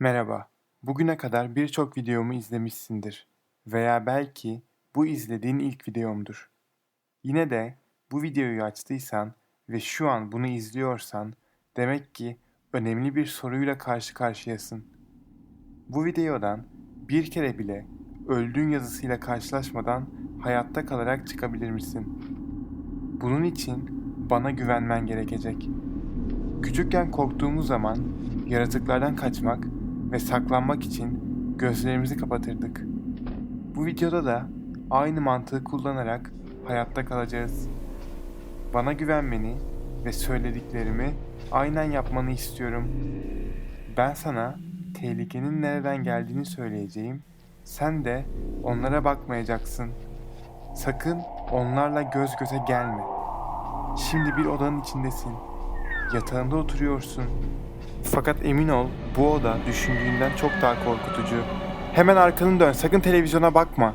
Merhaba. Bugüne kadar birçok videomu izlemişsindir veya belki bu izlediğin ilk videomdur. Yine de bu videoyu açtıysan ve şu an bunu izliyorsan demek ki önemli bir soruyla karşı karşıyasın. Bu videodan bir kere bile öldüğün yazısıyla karşılaşmadan hayatta kalarak çıkabilir misin? Bunun için bana güvenmen gerekecek. Küçükken korktuğumuz zaman yaratıklardan kaçmak ve saklanmak için gözlerimizi kapatırdık. Bu videoda da aynı mantığı kullanarak hayatta kalacağız. Bana güvenmeni ve söylediklerimi aynen yapmanı istiyorum. Ben sana tehlikenin nereden geldiğini söyleyeceğim. Sen de onlara bakmayacaksın. Sakın onlarla göz göze gelme. Şimdi bir odanın içindesin. Yatağında oturuyorsun. Fakat emin ol bu oda düşündüğünden çok daha korkutucu. Hemen arkanı dön sakın televizyona bakma.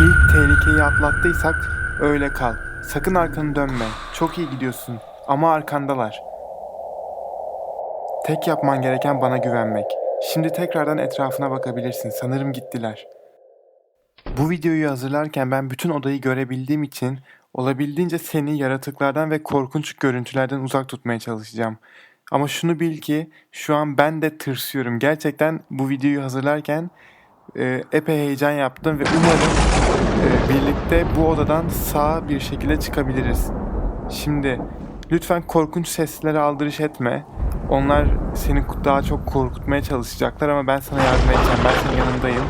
İlk tehlikeyi atlattıysak öyle kal. Sakın arkanı dönme. Çok iyi gidiyorsun ama arkandalar. Tek yapman gereken bana güvenmek. Şimdi tekrardan etrafına bakabilirsin. Sanırım gittiler. Bu videoyu hazırlarken ben bütün odayı görebildiğim için olabildiğince seni yaratıklardan ve korkunç görüntülerden uzak tutmaya çalışacağım. Ama şunu bil ki şu an ben de tırsıyorum. Gerçekten bu videoyu hazırlarken e, epey heyecan yaptım ve umarım e, birlikte bu odadan sağ bir şekilde çıkabiliriz. Şimdi lütfen korkunç seslere aldırış etme. Onlar seni daha çok korkutmaya çalışacaklar ama ben sana yardım edeceğim. Ben senin yanındayım.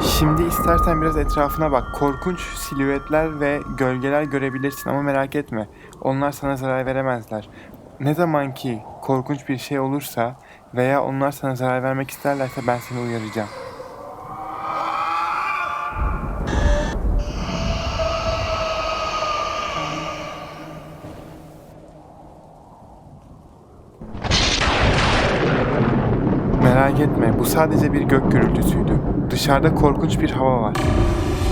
Şimdi istersen biraz etrafına bak. Korkunç silüetler ve gölgeler görebilirsin ama merak etme. Onlar sana zarar veremezler. Ne zaman ki korkunç bir şey olursa veya onlar sana zarar vermek isterlerse ben seni uyaracağım. Merak etme, bu sadece bir gök gürültüsüydü. Dışarıda korkunç bir hava var.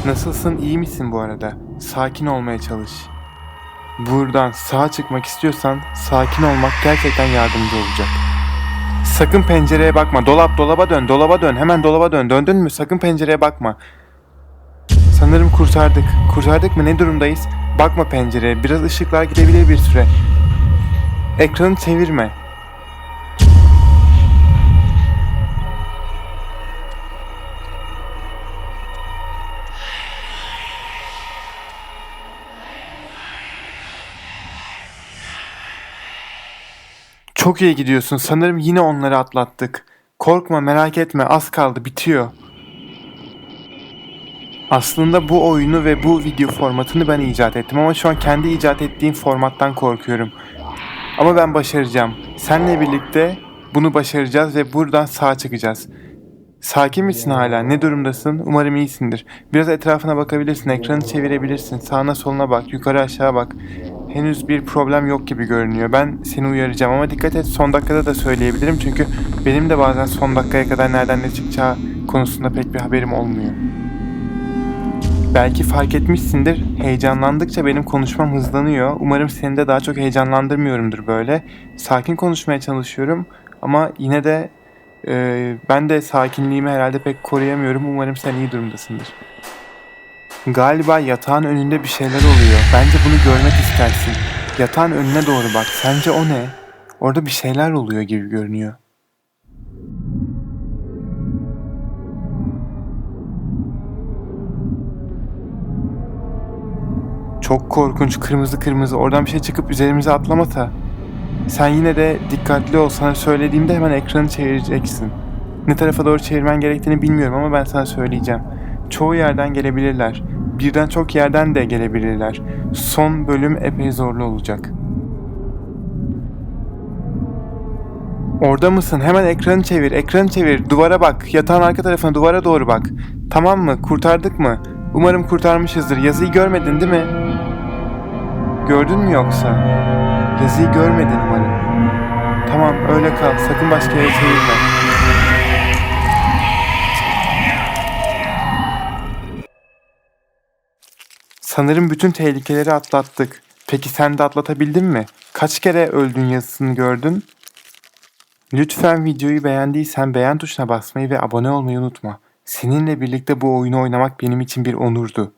Nasılsın, iyi misin bu arada? Sakin olmaya çalış. Buradan sağa çıkmak istiyorsan sakin olmak gerçekten yardımcı olacak. Sakın pencereye bakma. Dolap dolaba dön, dolaba dön. Hemen dolaba dön. Döndün mü? Sakın pencereye bakma. Sanırım kurtardık. Kurtardık mı? Ne durumdayız? Bakma pencereye. Biraz ışıklar gidebilir bir süre. Ekranı çevirme. Çok iyi gidiyorsun. Sanırım yine onları atlattık. Korkma, merak etme. Az kaldı, bitiyor. Aslında bu oyunu ve bu video formatını ben icat ettim ama şu an kendi icat ettiğim formattan korkuyorum. Ama ben başaracağım. Seninle birlikte bunu başaracağız ve buradan sağ çıkacağız. Sakin misin hala? Ne durumdasın? Umarım iyisindir. Biraz etrafına bakabilirsin, ekranı çevirebilirsin. Sağına soluna bak, yukarı aşağı bak. Henüz bir problem yok gibi görünüyor. Ben seni uyaracağım ama dikkat et son dakikada da söyleyebilirim. Çünkü benim de bazen son dakikaya kadar nereden ne çıkacağı konusunda pek bir haberim olmuyor. Belki fark etmişsindir. Heyecanlandıkça benim konuşmam hızlanıyor. Umarım seni de daha çok heyecanlandırmıyorumdur böyle. Sakin konuşmaya çalışıyorum ama yine de e, ben de sakinliğimi herhalde pek koruyamıyorum. Umarım sen iyi durumdasındır. Galiba yatağın önünde bir şeyler oluyor. Bence bunu görmek istersin. Yatağın önüne doğru bak. Sence o ne? Orada bir şeyler oluyor gibi görünüyor. Çok korkunç kırmızı kırmızı oradan bir şey çıkıp üzerimize atlamasa. Sen yine de dikkatli ol sana söylediğimde hemen ekranı çevireceksin. Ne tarafa doğru çevirmen gerektiğini bilmiyorum ama ben sana söyleyeceğim. Çoğu yerden gelebilirler. Birden çok yerden de gelebilirler. Son bölüm epey zorlu olacak. Orada mısın? Hemen ekranı çevir, ekranı çevir. Duvara bak, yatağın arka tarafına duvara doğru bak. Tamam mı? Kurtardık mı? Umarım kurtarmışızdır. Yazıyı görmedin değil mi? Gördün mü yoksa? Yazıyı görmedin umarım. Tamam öyle kal. Sakın başka yere çevirme. Sanırım bütün tehlikeleri atlattık. Peki sen de atlatabildin mi? Kaç kere öldün yazısını gördün? Lütfen videoyu beğendiysen beğen tuşuna basmayı ve abone olmayı unutma. Seninle birlikte bu oyunu oynamak benim için bir onurdu.